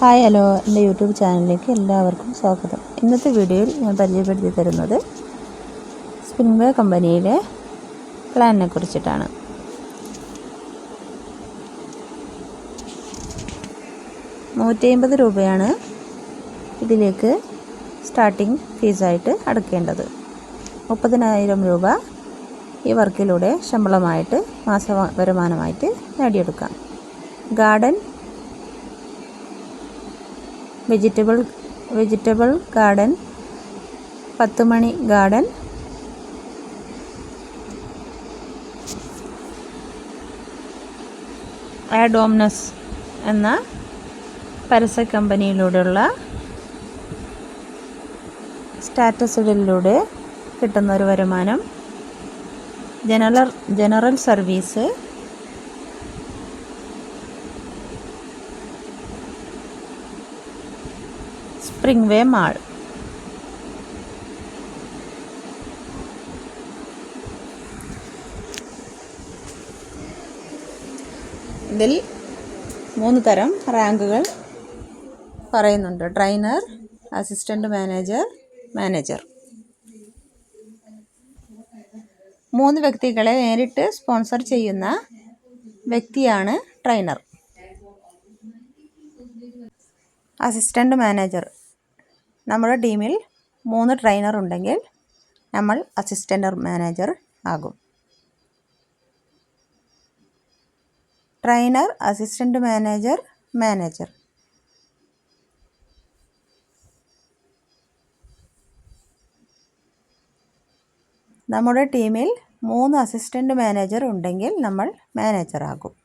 Hi hello എന്റെ YouTube ചാനലിലേക്ക് എല്ലാവർക്കും സ്വാഗതം. ഇന്നത്തെ വീഡിയോയിൽ ഞാൻ പരിചയപ്പെടുത്തി തരുന്നത് സ്പിൻവേ കമ്പനിയിലെ പ്ലാനിനെ കുറിച്ചിട്ടാണ്. നൂറ്റി അമ്പത് രൂപയാണ് ഇതിലേക്ക് സ്റ്റാർട്ടിംഗ് ഫീസായിട്ട് അടക്കേണ്ടത്. മുപ്പതിനായിരം രൂപ ഈ വർക്കിലൂടെ ശമ്പളമായിട്ട് മാസ വരുമാനമായിട്ട് നേടിയെടുക്കാം. ഗാർഡൻ വെജിറ്റബിൾ വെജിറ്റബിൾ ഗാർഡൻ പത്തുമണി ഗാർഡൻ. ആഡോംനസ് എന്ന പരസ്യ കമ്പനിയിലൂടെയുള്ള സ്റ്റാറ്റസുകളിലൂടെ കിട്ടുന്ന ഒരു വരുമാനം. General general service spring way mall ഇതിൽ മൂന്ന് തരം റാങ്കുകൾ പറയുന്നുണ്ട്. Trainer assistant manager manager. മൂന്ന് വ്യക്തികളെ നേരിട്ട് സ്പോൺസർ ചെയ്യുന്ന വ്യക്തിയാണ് ട്രെയിനർ. Assistant manager. നമ്മുടെ ടീമിൽ മൂന്ന് ട്രെയിനർ ഉണ്ടെങ്കിൽ നമ്മൾ അസിസ്റ്റന്റ് മാനേജർ ആകും. ട്രെയിനർ അസിസ്റ്റന്റ് മാനേജർ മാനേജർ നമ്മുടെ ടീമിൽ മൂന്ന് അസിസ്റ്റന്റ് മാനേജർ ഉണ്ടെങ്കിൽ നമ്മൾ മാനേജർ ആകും.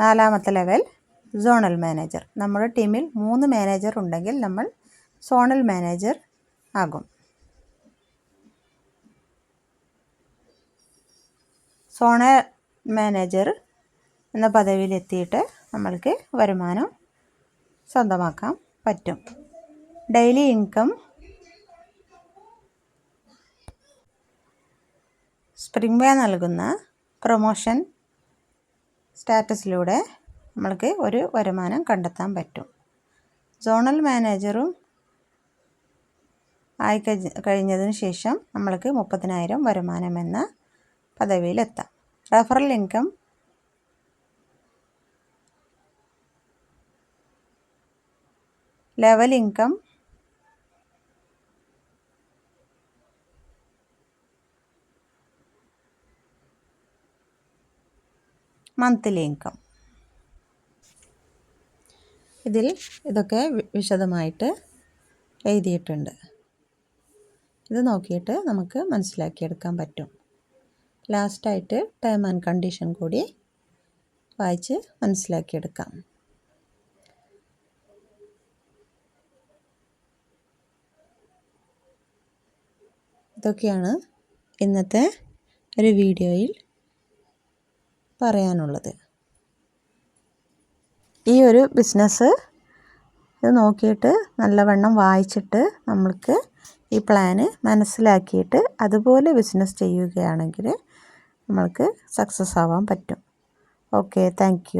നാലാമത്തെ ലെവൽ സോണൽ മാനേജർ. നമ്മുടെ ടീമിൽ മൂന്ന് മാനേജർ ഉണ്ടെങ്കിൽ നമ്മൾ സോണൽ മാനേജർ ആകും. സോണൽ മാനേജർ എന്ന പദവിയിലെത്തിയിട്ട് നമ്മൾക്ക് വരുമാനം സ്വന്തമാക്കാൻ പറ്റും. ഡെയിലി ഇൻകം സ്പ്രിംഗ് വേ നൽകുന്ന പ്രൊമോഷൻ സ്റ്റാറ്റസിലൂടെ നമ്മൾക്ക് ഒരു വരുമാനം കണ്ടെത്താൻ പറ്റും. സോണൽ മാനേജറും ആയി കഴിഞ്ഞതിന് ശേഷം നമ്മൾക്ക് മുപ്പതിനായിരം വരുമാനം എന്ന പദവിയിലെത്താം. Referral income level income monthly income ഇതിൽ ഇതൊക്കെ വിശദമായിട്ട് എഴുതിയിട്ടുണ്ട്. ഇത് നോക്കിയിട്ട് നമുക്ക് മനസ്സിലാക്കിയെടുക്കാൻ പറ്റും. ലാസ്റ്റായിട്ട് ടേം ആൻഡ് കണ്ടീഷൻ കൂടി വായിച്ച് മനസ്സിലാക്കിയെടുക്കാം. ഇതൊക്കെയാണ് ഇന്നത്തെ ഒരു വീഡിയോയിൽ പറയാനുള്ളത്. ഈ ഒരു ബിസിനസ് ഇത് നോക്കിയിട്ട് നല്ലവണ്ണം വായിച്ചിട്ട് നമ്മൾക്ക് ഈ പ്ലാന് മനസ്സിലാക്കിയിട്ട് അതുപോലെ ബിസിനസ് ചെയ്യുകയാണെങ്കിൽ നമ്മൾക്ക് സക്സസ് ആവാൻ പറ്റും. Okay thank